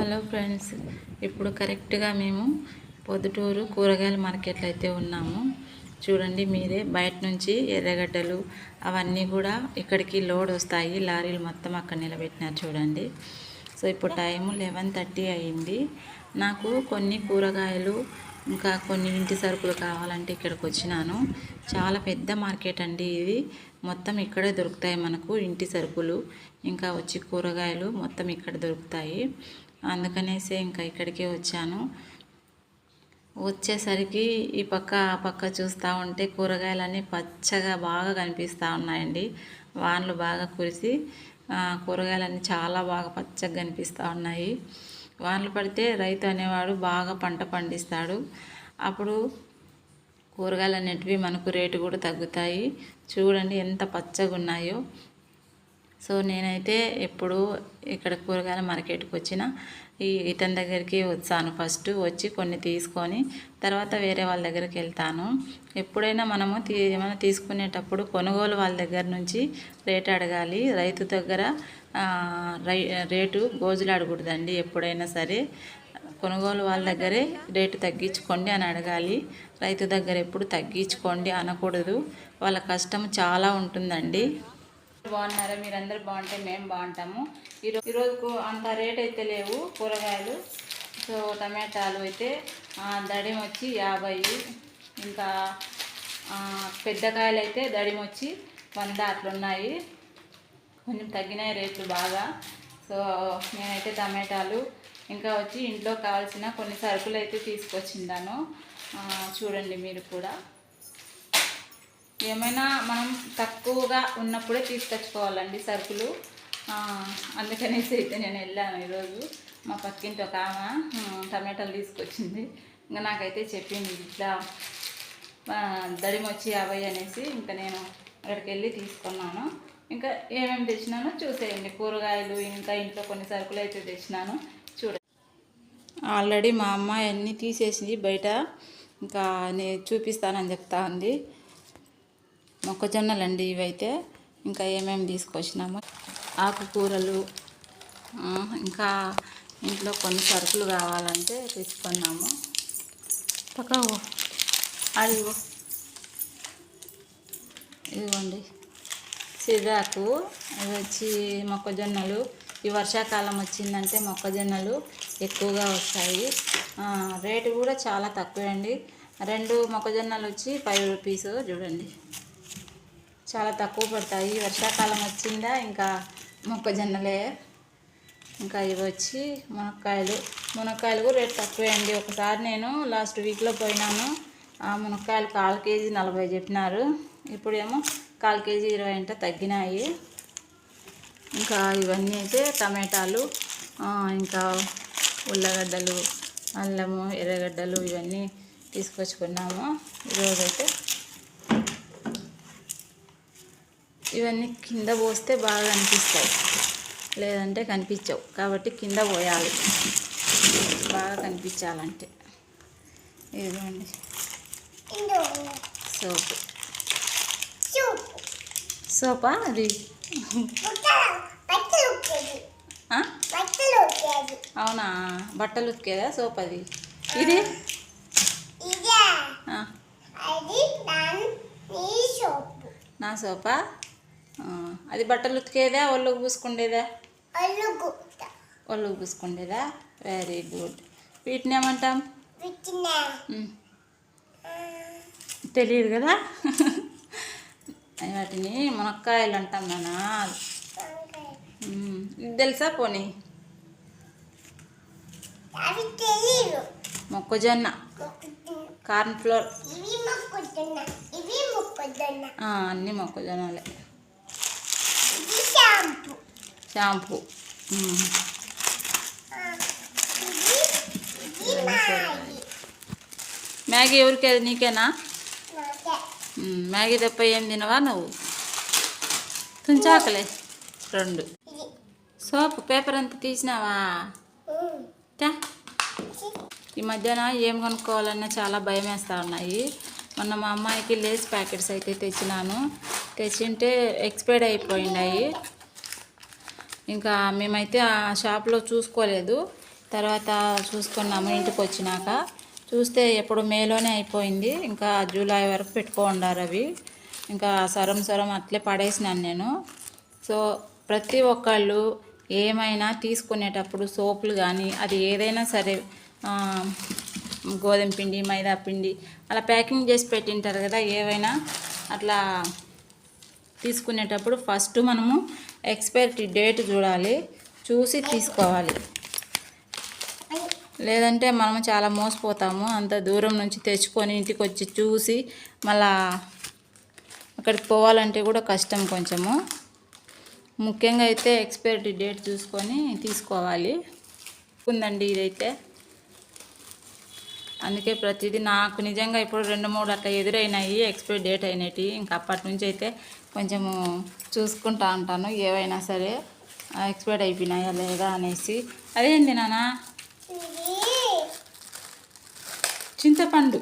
Hello friends ఇప్పుడు కరెక్ట్గా మేము పొద్దుటూరు కూరగాయల మార్కెట్లో అయితే ఉన్నాము. చూడండి మీరే బయట నుంచి ఎర్రగడ్డలు అవన్నీ కూడా ఇక్కడికి లోడ్ వస్తాయి. లారీలు మొత్తం అక్కడ నిలబెట్టినారు చూడండి. సో ఇప్పుడు టైం లెవెన్ థర్టీ అయింది. నాకు కొన్ని కూరగాయలు ఇంకా కొన్ని ఇంటి సరుకులు కావాలంటే ఇక్కడికి వచ్చినాను. చాలా పెద్ద మార్కెట్ అండి ఇది. మొత్తం ఇక్కడే దొరుకుతాయి మనకు ఇంటి సరుకులు. ఇంకా వచ్చి కూరగాయలు మొత్తం ఇక్కడ దొరుకుతాయి. అందుకనేసి ఇంకా ఇక్కడికే వచ్చాను. వచ్చేసరికి ఈ పక్క ఆ పక్క చూస్తూ ఉంటే కూరగాయలన్నీ పచ్చగా బాగా కనిపిస్తూ ఉన్నాయండి. వానలు బాగా కురిసి కూరగాయలన్నీ చాలా బాగా పచ్చగా కనిపిస్తూ ఉన్నాయి. వానలు పడితే రైతు అనేవాడు బాగా పంట పండిస్తాడు. అప్పుడు కూరగాయలు అనేటివి మనకు రేటు కూడా తగ్గుతాయి. చూడండి ఎంత పచ్చగా ఉన్నాయో సో నేనైతే ఎప్పుడు ఇక్కడ కూరగాయల మార్కెట్కి వచ్చిన ఈ ఇతని దగ్గరికి వచ్చాను. ఫస్ట్ వచ్చి కొన్ని తీసుకొని తర్వాత వేరే వాళ్ళ దగ్గరికి వెళ్తాను. ఎప్పుడైనా మనము తీ ఏమైనా తీసుకునేటప్పుడు కొనుగోలు వాళ్ళ దగ్గర నుంచి రేట్ అడగాలి. రైతు దగ్గర రై రేటు గోజులు అడగకూడదండి. ఎప్పుడైనా సరే కొనుగోలు వాళ్ళ దగ్గరే రేటు తగ్గించుకోండి అని అడగాలి. రైతు దగ్గర ఎప్పుడు తగ్గించుకోండి అనకూడదు. వాళ్ళ కష్టం చాలా ఉంటుందండి. బాగున్నారా? మీరందరూ బాగుంటే మేము బాగుంటాము. ఈరోజు ఈరోజు అంత రేట్ అయితే లేవు కూరగాయలు. సో టమాటాలు అయితే దడిమొచ్చి వచ్చి యాభై. ఇంకా పెద్దకాయలు పెద్ద కాయలు అయితే దడిమొచ్చి వచ్చి వంద అట్లున్నాయి. కొంచెం తగ్గినాయి రేట్లు బాగా. సో నేనైతే టమాటాలు ఇంకా వచ్చి ఇంట్లో కావాల్సిన కొన్ని సరుకులు అయితే తీసుకొచ్చిందాను. చూడండి మీరు కూడా. ఏమైనా మనం తక్కువగా ఉన్నప్పుడే తీసుకొచ్చుకోవాలండి సరుకులు. అందుకనేసి అయితే నేను వెళ్ళాను ఈరోజు. మా పక్కింటి ఒక ఆమె టమాటాలు తీసుకొచ్చింది. ఇంకా నాకైతే చెప్పింది ఇట్లా ఆ, దడిమ వచ్చి యాభై అనేసి ఇంకా నేను అక్కడికి వెళ్ళి తీసుకున్నాను. ఇంకా ఏమేమి తెచ్చినానో చూసేయండి. కూరగాయలు ఇంకా ఇంట్లో కొన్ని సరుకులు అయితే తెచ్చినాను. చూడండి ఆల్రెడీ మా అమ్మాయి అన్నీ తీసేసింది బయట. ఇంకా నేను చూపిస్తానని చెప్తా ఉంది మొక్కజొన్నలు అండి ఇవైతే. ఇంకా ఏమేమి తీసుకొచ్చినామో. ఆకుకూరలు ఇంకా ఇంట్లో కొన్ని సరుకులు కావాలంటే తీసుకున్నాము పక్కకు అడిగో ఇదిగోండి. సిరాకు వచ్చి మొక్కజొన్నలు. ఈ వర్షాకాలం వచ్చిందంటే మొక్కజొన్నలు ఎక్కువగా వస్తాయి. రేటు కూడా చాలా తక్కువే అండి రెండు మొక్కజొన్నలు వచ్చి ఫైవ్ రూపీస్ చూడండి. చాలా తక్కువ పడతాయి. వర్షాకాలం వచ్చిందా ఇంకా మొక్కజొన్నలే. ఇంకా ఇవి వచ్చి మునక్కాయలు. మునక్కాయలు కూడా రేటు తక్కువే అండి. ఒకసారి నేను లాస్ట్ వీక్లో పోయినాను. ఆ మునక్కాయలు కాల్ కేజీ నలభై చెప్పినారు. ఇప్పుడేమో కాల్ కేజీ ఇరవై అంటే తగ్గినాయి. ఇంకా ఇవన్నీ అయితే టమాటాలు ఇంకా ఉల్లగడ్డలు అల్లము ఎర్రగడ్డలు ఇవన్నీ తీసుకొచ్చుకున్నాము. ఈరోజైతే ఇవన్నీ కింద పోస్తే బాగా అనిపిస్తాయి లేదంటే కనిపించవు. కాబట్టి కింద పోయాలి. బాగా కనిపించాలంటే. ఇదిగోండి. సోపు. సోపా అది? అవునా? బట్టలు ఉతికేదా సోప్ అది ఇది నా సోపా? అది బట్టలు ఉతికేదా ఒళ్ళుకు పూసుకుండేదా? ఒళ్ళుకు పూసుకుండేదా? వెరీ గుడ్ వీటిని ఏమంటాం. తెలియదు కదా? వాటిని మునక్కాయలు అంటాం. ఇది తెలుసా పోనీ? మొక్కజొన్న. Corn flour. అన్నీ మొక్కజొన్నలే. షాంపూ. మ్యాగీ ఎవరికి అది నీకేనా మ్యాగీ తప్ప ఏం తినవా నువ్వు? తుంచాకలే. రెండు. సోప్ పేపర్ అంత తీసినావా? ఈ మధ్యన ఏం కొనుక్కోవాలన్నా చాలా భయం వేస్తూ ఉన్నాయి. మొన్న మా అమ్మాయికి లేస్ ప్యాకెట్స్ అయితే తెచ్చినాను. తెచ్చింటే ఎక్స్పైర్డ్ అయిపోయినాయి. ఇంకా మేమైతే ఆ షాప్లో చూసుకోలేదు. తర్వాత చూసుకున్నాము ఇంటికి వచ్చినాక చూస్తే ఎప్పుడు మేలోనే అయిపోయింది. ఇంకా జూలై వరకు పెట్టుకోండారు అవి. ఇంకా సరం సరం అట్లే పడేసినాను నేను. సో ప్రతి ఒక్కళ్ళు ఏమైనా తీసుకునేటప్పుడు సోపులు కానీ అది ఏదైనా సరే గోధుమ పిండి మైదా పిండి అలా ప్యాకింగ్ చేసి పెట్టింటారు కదా ఏవైనా అట్లా తీసుకునేటప్పుడు ఫస్ట్ మనము ఎక్స్పైరీ డేట్ చూడాలి. చూసి తీసుకోవాలి. లేదంటే మనం చాలా మోసపోతాము. అంత దూరం నుంచి తెచ్చుకొని ఇంటికి వచ్చి చూసి మళ్ళా అక్కడికి పోవాలంటే కూడా కష్టం కొంచెము. ముఖ్యంగా అయితే ఎక్స్పైరీ డేట్ చూసుకొని తీసుకోవాలి. ఉందండి ఇదైతే. అందుకే ప్రతిదీ నాకు నిజంగా ఇప్పుడు రెండు మూడు అట్లా ఎదురైనాయి ఎక్స్పైరీ డేట్ అయినవి ఇంకా అప్పటి నుంచి అయితే కొంచెము చూసుకుంటా ఉంటాను ఏవైనా సరే ఎక్స్పైర్డ్ అయిపోయినాయా లేదా అనేసి. అదేంటి నాన్న? చింతపండు.